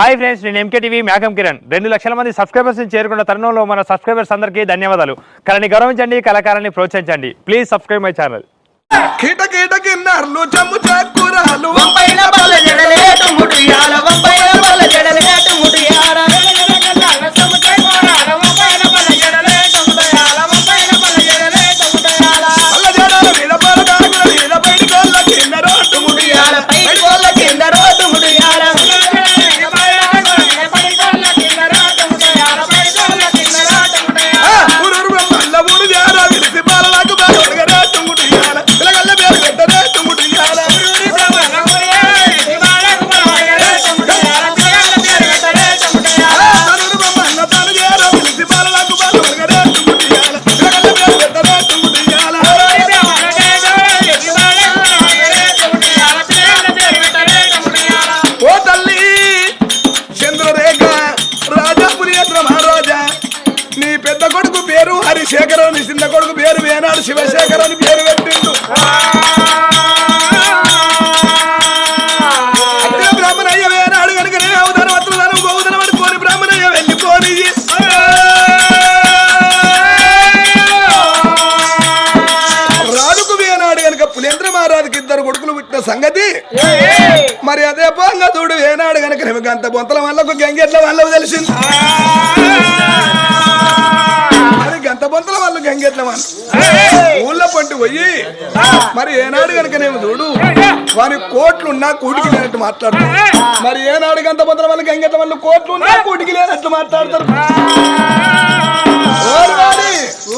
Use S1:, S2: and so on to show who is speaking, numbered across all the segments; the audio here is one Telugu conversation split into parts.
S1: హాయ్ ఫ్రెండ్స్ నేను ఎంకే టీవీ మేఘం కిరణ్. రెండు లక్షల మంది సబ్స్క్రైబర్స్ చేరుకున్న తరుణంలో మన సబ్స్క్రైబర్స్ అందరికీ ధన్యవాదాలు. కళని గౌరవించండి కళాకారాన్ని ప్రోత్సహించండి. Please subscribe my channel.
S2: కీట కీట కిన్నర్లు జమ్ము చాకురాలు
S3: వంపైన పల్ల
S2: మరి అదే పోంగా చూడు ఏనాడు గనక నిమకు అంత బొంతల వాళ్ళకు గంగెట్ల వాళ్ళకు తెలిసింది. మరి గంత బొంతల వాళ్ళు గంగెట్ల వాళ్ళు ఊళ్ళో పంటి పోయి మరి ఏనాడు గనక నేను చూడు వారి కోట్లున్నా కూటికి లేనట్టు మాట్లాడతారు. మరి ఏనాడు గంత బొంతల వాళ్ళు గంగెట్ల వాళ్ళు కోట్లున్నా కూటికి లేనట్టు మాట్లాడతారు.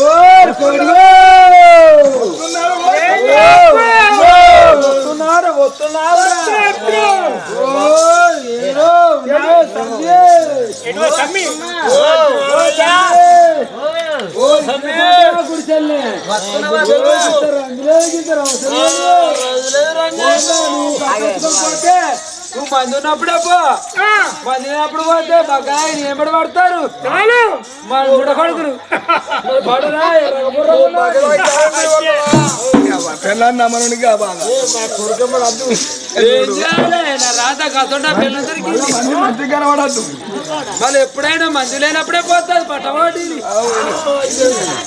S2: ఓరి
S4: మంది ఉన్నప్పుడే పో మంది ఉన్నప్పుడు పోతే బగాయి నిలబడి పడతారు మన బుడ కొడుకులు. పడురా రాత కసండా
S2: మంచి కనబడద్దు.
S4: వాళ్ళు ఎప్పుడైనా మంది లేనప్పుడే పోతుంది పట్టవాడి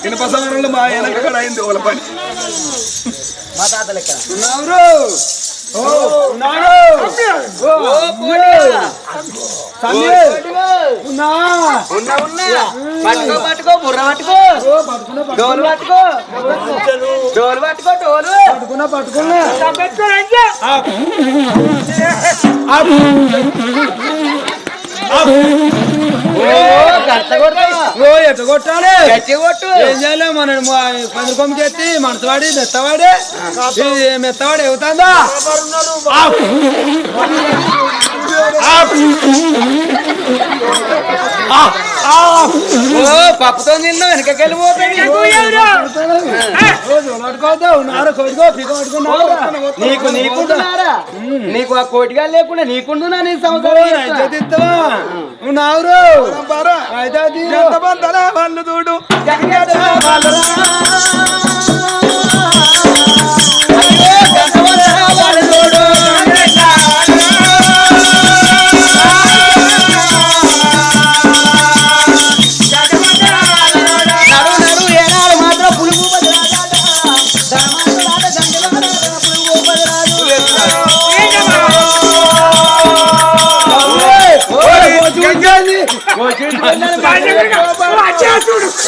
S2: ఇనుప మా వెనక అయింది వాళ్ళ పని.
S3: ఉన్న పట్టుకో పట్టుకో బుర్ర పట్టుకో డోలు పట్టుకో డోలు పట్టుకో డోలు
S4: పట్టుకున్నా పట్టుకున్నా
S3: ఓ గట్ట కొడతావా
S4: ఓ ఎట్ట కొట్టాలి
S3: గట్టి కొట్టు
S4: ఏం చేయాలి మన పందుకొమ్మ చెత్తి మనసువాడి మెత్తవాడి ఇది మెత్తవాడి అవుతుందా
S3: ఓ పప్పుతో నిన్న వెనకకెళ్ళి నీకు నీకుంటున్నారా? నీకు ఆ కోటిగా లేకుండా నీకుంటున్నా నీ సంవత్సరం
S4: అయితే నావురు.
S2: వాళ్ళు చూడు.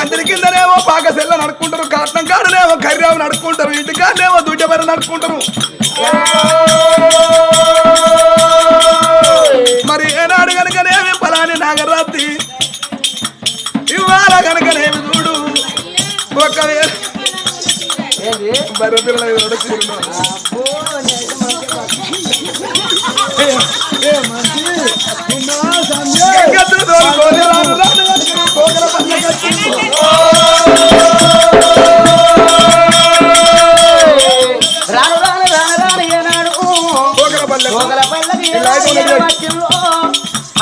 S2: పందిరి కిందనేమో పాకసెల్ల నడుకుంటారు కాటం కాడనేమో కర్రావు నడుకుంటారు ఇంటికాడనేమో దుడ్డబెర నడుకుంటారు మరి ఏనాడు కనుకనేమి పలాని నాగరాత్రి? ఇవాళ కనుకనేమి చూడు? ఒకవేళ బర్రె పిల్లలు ఎవడో తిరుగుతున్నారు.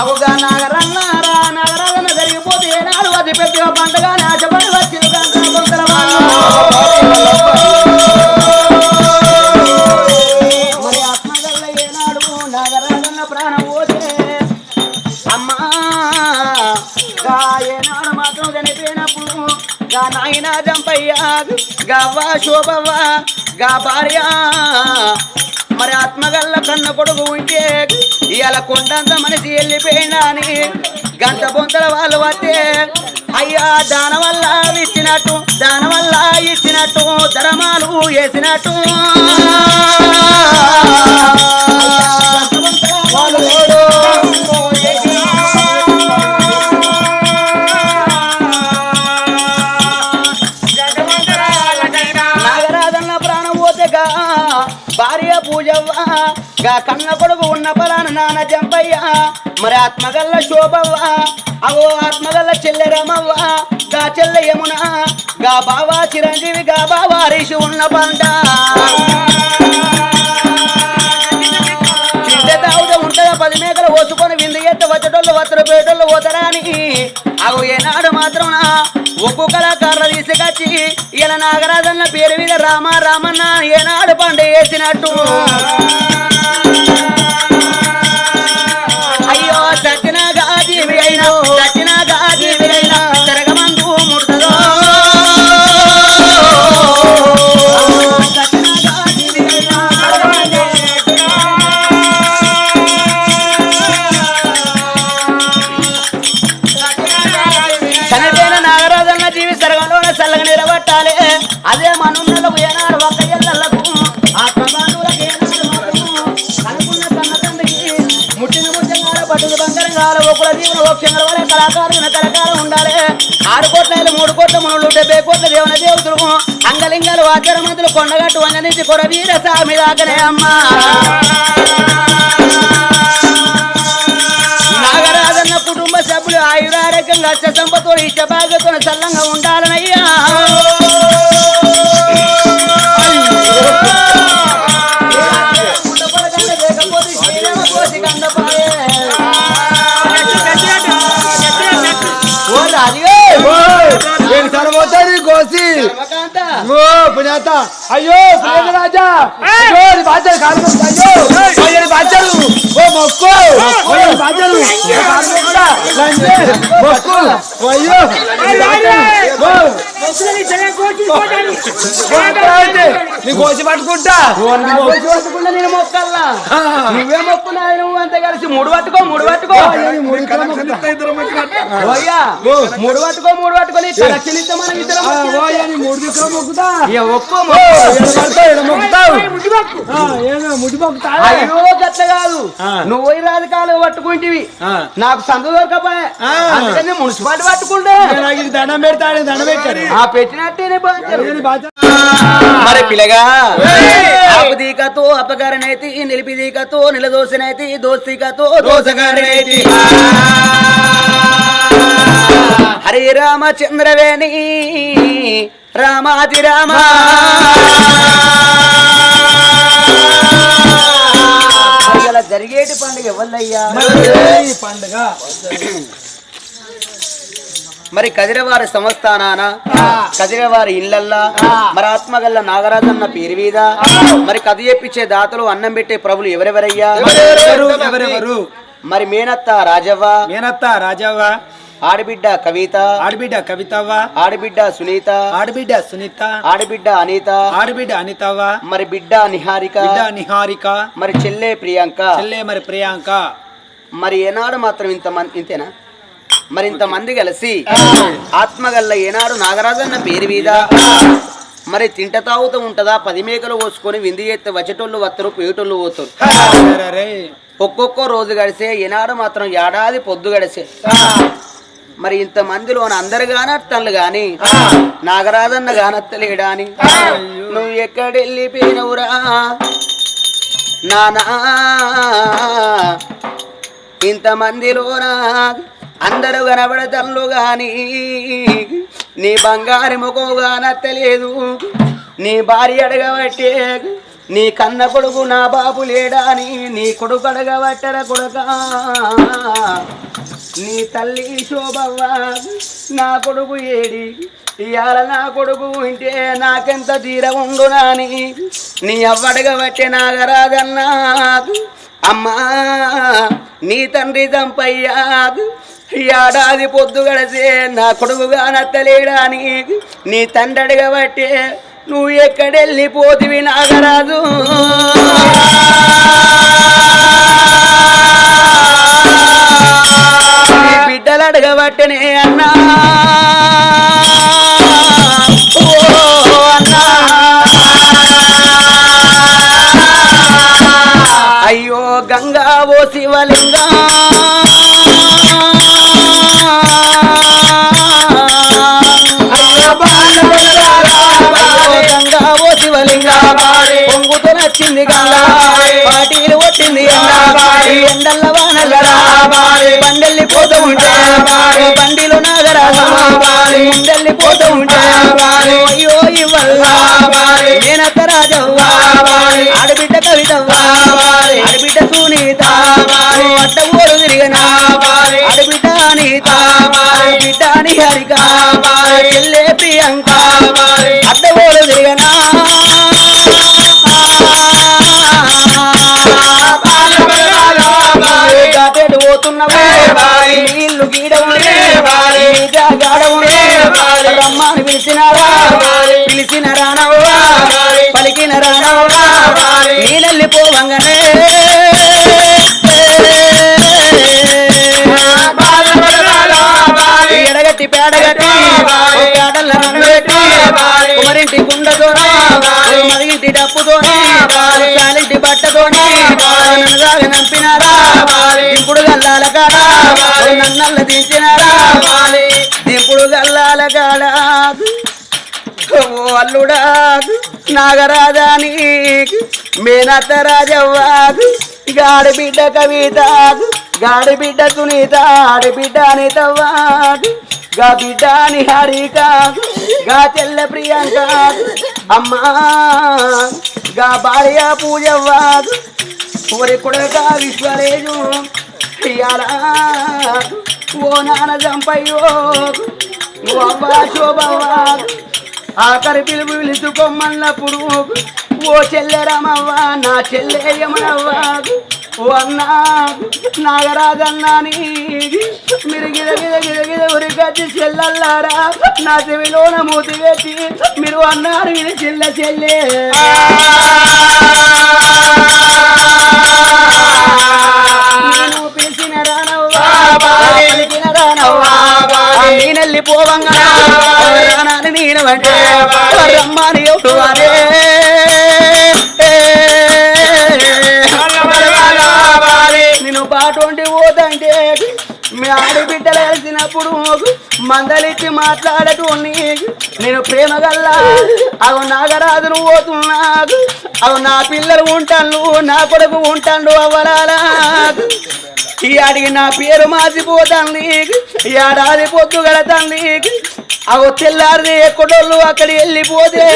S3: అవుగా నాగరన్న రా నాగరన్న జరిగిపోతే ఏనాడు అది పెద్ద పంటగా నాశపడి వచ్చింది మరి ఆత్మగల్ల ఏనాడు నాగరాజన్న ప్రాణం పోతే అమ్మా ఏనాడు మాత్రం చనిపోయినప్పుడు గా నాయన జంపయ్యా గవ్వ శోభవ్వ గా భార్య మరి ఆత్మగల్ల కన్న కొడుకు ఉంటే ఇవాళ కొండంత మనిషి వెళ్ళిపోయినా అని గంట బొంతల వాళ్ళు వస్తే అయ్యా దాన వల్ల ఇచ్చినట్టు దాన వల్ల ఇచ్చినట్టు ధరమాలు వేసినట్టు. కన్న కొడుకు ఉన్న పలాన నాన్న జంపయ్య. మరి ఆత్మగల్ల శోభవ్వ. అవో ఆత్మగల్ల చెల్లె రమవ్వ గా చెల్లె యమున గా బావా చిరంజీవి గా బావా హరీష్ ఉన్న పంట. తింటే తాగుతే ఉంటగా పది మేకలు పోసుకొని విందు ఎత్త వచ్చేటోళ్ళు వత్తరు పేటోళ్ళు పోతారా అని. అవు ఏనాడు మాత్రం నా ఒక్కొక్క కళాకారులు తీసుకొచ్చి ఇలా నాగరాజన్న పేరు మీద రామ రామన్న ఏనాడు పండు వేసినట్టు. అయ్యో చచ్చిన గాజీవి చల్లగా నిలబట్టాలి. అదే మనున్నలకు ఓక్షంగా వాళ్ళ కళాకారుల కళాకారం ఉండాలి. ఆరు కోట్ల మూడు కోట్ల మునులు డెబ్బై కోట్ల దేవన దేవతలు అంగలింగాలు ఆచార మంత్రులు కొండగట్టు వంగ నుంచి కొర వీర సామి దాకనే అమ్మా. నాగరాజన్న కుటుంబ సభ్యులు ఆయురారోగ్యంగా అష్ట సంపతో ఇష్ట భాగ్యతో చల్లంగా ఉండాలనయ్యా కోసి ఓ
S4: పుణ్యాత అయ్యో రాజా అయ్యో బాధ్యత అయ్యో అయ్యో బాధ్యలు ఓ మొక్కు బాధ్యలు మొక్కు అయ్యో నీ కోసి పట్టుకుంటా
S3: నేను మొక్కల్లా నువ్వే మొక్కున్నా నువ్వు అంతే కలిసి మూడు పట్టుకో మూడు పట్టుకో మూడు పట్టుకో మూడు పట్టుకొని కలెక్షన్ ఇస్తే మనం ఇద్దరం కాదు. నువ్వు పోయి రాజకాలు పట్టుకుంటివి. నాకు సంత దొరకపోయా. అందుకని మున్సిపాలిటీ పట్టుకుంటే.
S4: దండం పెడతాడు దండం పెట్టాడు.
S3: ఆ పెట్టినట్టేనే. మరి పిల్లగా ఆపదీకతో అపకరణైతి నిలిపిదీకతో నిలదోసనైతి దోస్తికతో దోసగారనైతి హరే రామచంద్రవేణి రామాది రామ. ఇలా జరిగేటి పండుగ
S4: ఈ పండుగ.
S3: మరి కదిరవారి సంస్థానాన? కదిరవారి ఇళ్ళల్లా? మరి ఆత్మగల్ల నాగరాజన్న పేరు మీద? మరి కథ చెప్పించే దాతలు అన్నం పెట్టే ప్రభులు ఎవరెవరయ్యా?
S4: ఎవరెవరు? ఎవరెవరు?
S3: మరి మేనత్త రాజవ్వ.
S4: మేనత్త రాజవ్వ.
S3: ఆడబిడ్డ కవిత.
S4: ఆడబిడ్డ కవితవ్వ.
S3: ఆడబిడ్డ సునీత.
S4: ఆడబిడ్డ సునీత.
S3: ఆడబిడ్డ అనిత.
S4: ఆడబిడ్డ అనితవ్వ.
S3: మరి బిడ్డ నిహారిక.
S4: బిడ్డ నిహారిక.
S3: మరి చెల్లె ప్రియాంక.
S4: చెల్లె మరి ప్రియాంక.
S3: మరి ఏనాడు మాత్రం ఇంత మంది ఇంతేనా? మరి ఇంత మంది కలిసి ఆత్మగల్ల ఏనాడు నాగరాజన్న పేరు మీద మరి తింట తాగుతూ ఉంటదా? పది మేకలు పోసుకొని విందు చేస్తే వచ్చేటోళ్ళు వస్తారు పోయేటోళ్ళు పోతారు. ఒక్కొక్క రోజు గడిసే ఏనాడు మాత్రం ఏడాది పొద్దు గడిసే. మరి ఇంత మందిలో అందరు గానత్తలు గాని నాగరాజన్న గానత్తలేడా అని నువ్వు ఎక్కడెళ్ళిపోయినవురా నానా. ఇంత మందిలోనా అందరూ కనబడతల్లు గాని నీ బంగారు ముఖం గానత్తలేదు. నీ భార్య అడగబట్టే నీ కన్న కొడుకు నా బాబు లేడా అని నీ కొడుకు అడగబట్టర కొడుకా. నీ తల్లి శోభవ్వ నా కొడుకు ఏడి. ఇవాళ నా కొడుకు ఉంటే నాకెంత తీర ఉండునాని నీ అవ్వడగబట్టే నాగరాజన్నా. అమ్మా నీ తండ్రి దంపయ్యా ఏడాది పొద్దు గడిసే నా కొడుకుగా నత్తలేడాని నీ? తండ్రి అడగబట్టే నువ్వు ఎక్కడెళ్ళిపోతివి నాగరాజు? బిడ్డలు అడగబట్టనే అన్నా. అయ్యో గంగా ఓ శివలింగా. గంగా ఓ శివలింగా. పొంగుతో నచ్చింది గంగా. పాటీలు కొట్టింది వానల్లరా బండెల్లి పోతూ ఉంటే బండిలో నాగరాజు ముందెల్లి పోతూ ఉంటే అయ్యో ఇవ్వల్ల నేనత్త రాజవ్వ ఆడబిడ్డ కవితవ్వ ఆడబిడ్డ సునీత. అడ్డ ఊరు తిరిగిన ఆడబిడ్డ అనిత. బిడ్డ అని హరిక చెల్లె ప్రియాంక. అడ్డ గాడవునే రమ్మని పిలిచినారా పిలిచిన రానవ్వా పలికిన రానవ్వా నీళ్ళెళ్ళిపోవంగనే ఎడగట్టి పేడగట్టి పేడల పెట్టి కుమరింటి కుండతోనే మరిగింటి డప్పుతోనే చాలింటి బట్టతోనే నన్ను తీసిన రావాలి దింపుడు గల్లాల గాడా అల్లుడా నాగరాజాని. మేనత్త రాజవ్వాదు గాడి బిడ్డ కవిత. గాడి బిడ్డ సునీత. ఆడి బిడ్డ గా బిడ్డ అని హరిక. గా చెల్ల ప్రియాంక. అమ్మా గా భార్య పూజవ్వాదు ఊరి కొడక విశ్వరేజు ఇయ్యాల? ఓ నాన్న చంపయ్యో ఓ అబ్బా శోభవ్వాగు ఆఖరి పిలుపు పిలుచుకోమన్నప్పుడు ఓ చెల్లెరమవ్వ నా చెల్లెయమనవ్వ ఓ అన్నా నాగరాజన్నాని మీరు గిద గిద గిద గిద ఉరికచ్చి చెల్లల్లారా. నా చెవిలోన మూతి పెట్టి మీరు అన్నారు ఇది చెల్ల చెల్లె. రానవ్వా పోవంగా. నేను అంటే రమ్మని ఎవడు నేను బాటోండి పోతంటే మీ ఆడబిడ్డలు కలిసినప్పుడు మందలిచ్చి మాట్లాడటోని నేను ప్రేమ గల్లా అవు నాగరాజును పోతున్నా అవు నా పిల్లలు ఉంటాను నా కొడుకు ఉంటాను అవ్వరాలా ఈ అడిగి నా పేరు మార్చిపోతాంది ఈ ఆడాది పొద్దు గడతాంది అవు తెల్లారిది ఎక్కడోళ్ళు అక్కడ వెళ్ళిపోతే.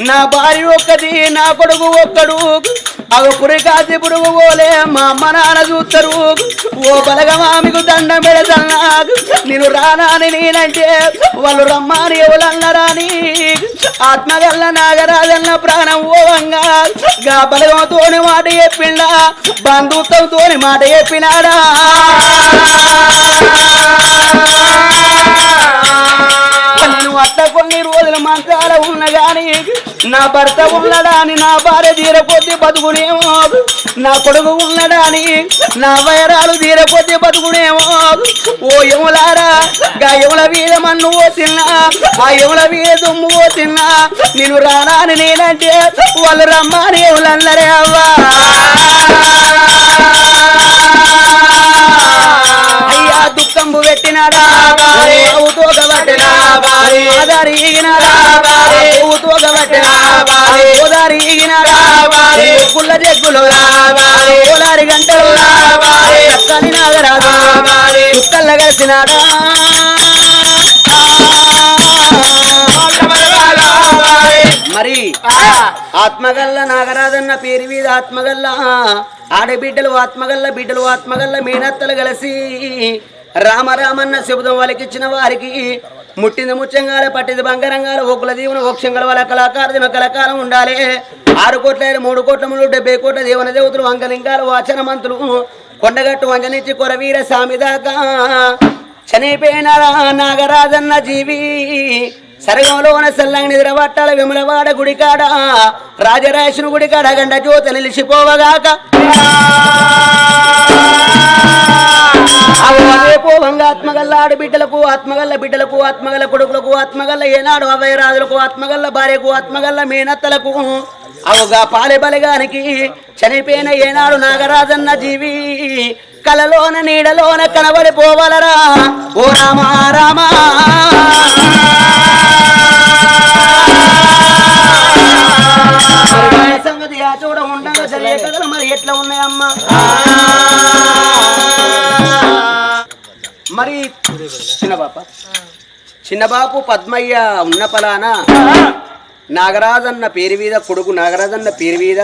S3: నా భార్య ఒక్కది నా కొడుకు ఒక్కడు. అవు కాసి పురుగు పోలే మా అమ్మ నాన్న చూస్తారు ఓ బలగమామికు దండం పెడతాను నేను రానాని నేనంటే వాళ్ళు రమ్మని ఎవరన్నరాని ఆత్మగల్ల నాగరాజన్న ప్రాణం ఓవంగా గా బలగంతోని మాట చెప్పిండా బంధుత్వంతోని మాట చెప్పినాడా? అట్లా కొన్ని రోజుల మంత్రాల ఉన్న గాని నా భర్త ఉన్నడాని నా భార్య తీరకొద్ది బతుకునేమో నా కొడుకు ఉన్నడాని నా వైరాలు తీరకొద్ది బతుకునేమో ఓ యములారా గా యముల వీధ మన్ను తిన్నా ఆ యముల వీధ దుమ్ము తిన్నా. నేను రానాని నేనంటే వాళ్ళు రమ్మని ఎవలన్నరే అవ్వా. అయ్యా దుఃఖంబు పెట్టినాడా? ఊతోగ పుల్ల జగ్గులు ఓలారి గంటలు చక్కని చుక్కల్ల కలిసినాడా? మరి ఆత్మగల్ల నాగరాజన్న పేరు మీద ఆత్మగల్ల ఆడబిడ్డలు ఆత్మగల్ల బిడ్డలు ఆత్మగల్ల మీనత్తలు కలిసి రామరామన్న శబ్దం వాళ్ళకిచ్చిన వారికి ముట్టింది ముచ్చంగాల పట్టింది బంగారంగాల ఒక్కుల దీవున ఓక్షంగల వాళ్ళ కళాకారుదిన కళాకారం ఉండాలి. ఆరు కోట్ల మూడు కోట్ల మూడు డెబ్బై కోట్ల దేవన దేవతలు వంగలింగాలు వాచన మంతులు కొండగట్టు వంజనిచ్చి కొరవీర స్వామి దాకా. చనిపోయిన నాగరాజన్న జీవి సరగంలోన సల్లంగి నిద్రపట్టాల విమలవాడ గుడికాడ రాజరాజుని గుడికాడ గండ జ్యోతి నిలిచిపోవగాక. పోవంగా ఆత్మగల్ల ఆడబిడ్డలకు ఆత్మగల్ల బిడ్డలకు ఆత్మగల్ల కొడుకులకు ఆత్మగల్ల ఏనాడు అభయరాజులకు ఆత్మగల్ల భార్యకు ఆత్మగల్ల మేనత్తలకు అవుగా పాలె బలిగానికి చనిపోయిన ఏనాడు నాగరాజన్న జీవి కలలోన నీడలోన కనబడిపోవలరా. ఓ రామా రామా. సంగతి ఆ చూడ ఉండగా జరిగే కథలు మరి ఎట్లా ఉన్నాయమ్మా? మరి చిన్న చిన్నబాపు బాపు పద్మయ్య ఉన్న పలానా నాగరాజన్న పేరు మీద కొడుకు నాగరాజన్న పేరు మీద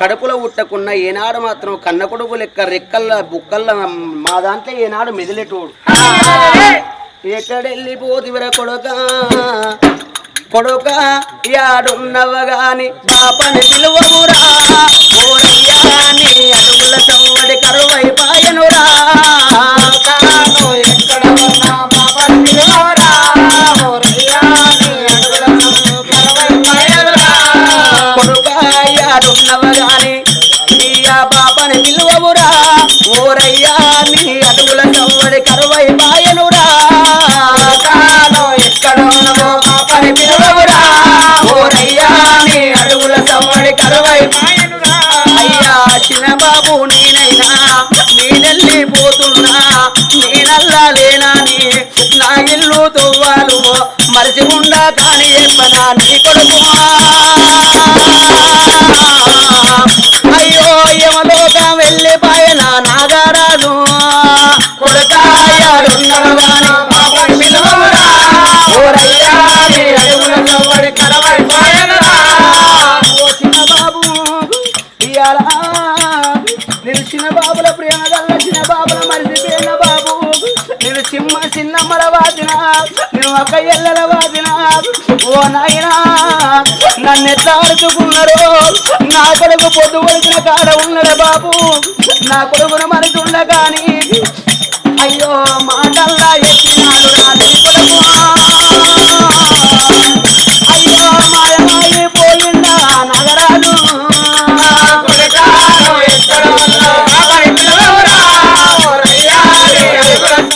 S3: కడుపులో ఉట్టకున్న ఏనాడు మాత్రం కన్న కొడుకు లెక్క రెక్కల బుక్కల్ల మా దాంట్లో ఏనాడు మెదిలేటోడు. ఎక్కడెళ్ళిపోతివర కొడుక కొడుక యాడున్నవగాని బాపని పిలువమురా. అడుగుల చవ్వడి కరువై పాయనురా. బాపని పిలువమురా ఓరయ్యా నీ అడుగుల చవ్వడి కరువై పాయనురా. ఎక్కడున్నవో బాపని పిలువమురా ఓరయ్యా నీ అడుగుల చవ్వడి కరువై పాయనురా. అయ్యా చిన్న బాబు నేనైనా నేనెళ్ళిపోతున్నా నేనల్లా లేనాని నా ఇల్లు తవ్వాలు మరిచి ఉండా కాని ఎప్పనా నీ కొడుకుమా అయ్యో యమలోకం వెళ్ళిపోయిన నాగరాజు. నిలిచిన బాబుల ప్రేమ గల్ల చిన్న బాబుల మరిచిపోయిన చిమ్మ చిన్నమ్మల వాదిన నువ్వు ఒక ఎల్లల వాదిన. ఓ నాయనా నన్ను ఎట్లా నా కొడుకు పొద్దు వలిసిన కాడ ఉన్నాడు బాబు. నా కొడుకును మరిచి కానీ అయ్యో మాటల్లా ఎత్తిన